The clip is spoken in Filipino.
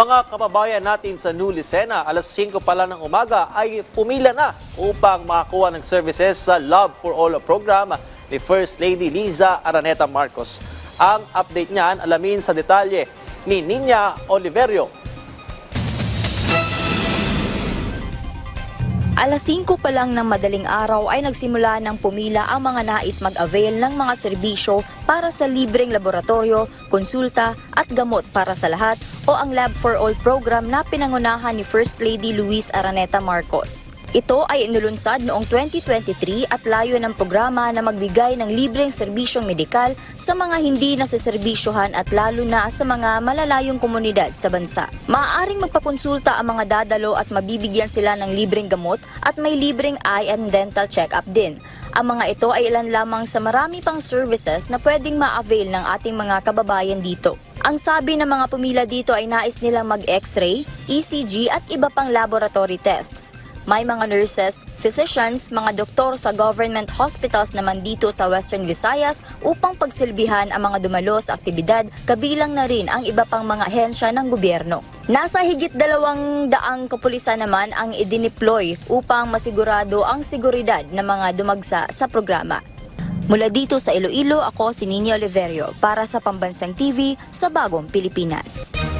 Mga kababayan natin sa New Lucena, alas 5 pa lang ng umaga ay pumila na upang makakuha ng services sa Love for All program ni First Lady Liza Araneta Marcos. Ang update niyan alamin sa detalye ni Ninya Oliverio. Alas 5 pa lang ng madaling araw ay nagsimula ng pumila ang mga nais mag-avail ng mga serbisyo para sa libreng laboratorio, konsulta at gamot para sa lahat o ang Lab for All program na pinangunahan ni First Lady Luis Araneta Marcos. Ito ay inulunsad noong 2023 at layo ng programa na magbigay ng libreng serbisyong medikal sa mga hindi naseserbisyohan at lalo na sa mga malalayong komunidad sa bansa. Maaaring magpakonsulta ang mga dadalo at mabibigyan sila ng libreng gamot at may libreng eye and dental check-up din. Ang mga ito ay ilan lamang sa marami pang services na pwedeng ma-avail ng ating mga kababayan dito. Ang sabi ng mga pumila dito ay nais nilang mag-x-ray, ECG at iba pang laboratory tests. May mga nurses, physicians, mga doktor sa government hospitals naman dito sa Western Visayas upang pagsilbihan ang mga dumalo sa aktibidad kabilang na rin ang iba pang mga ahensya ng gobyerno. Nasa higit dalawang daang kapulisan naman ang idineploy upang masigurado ang seguridad ng mga dumagsa sa programa. Mula dito sa Iloilo, ako si Nini Oliverio para sa Pambansang TV sa Bagong Pilipinas.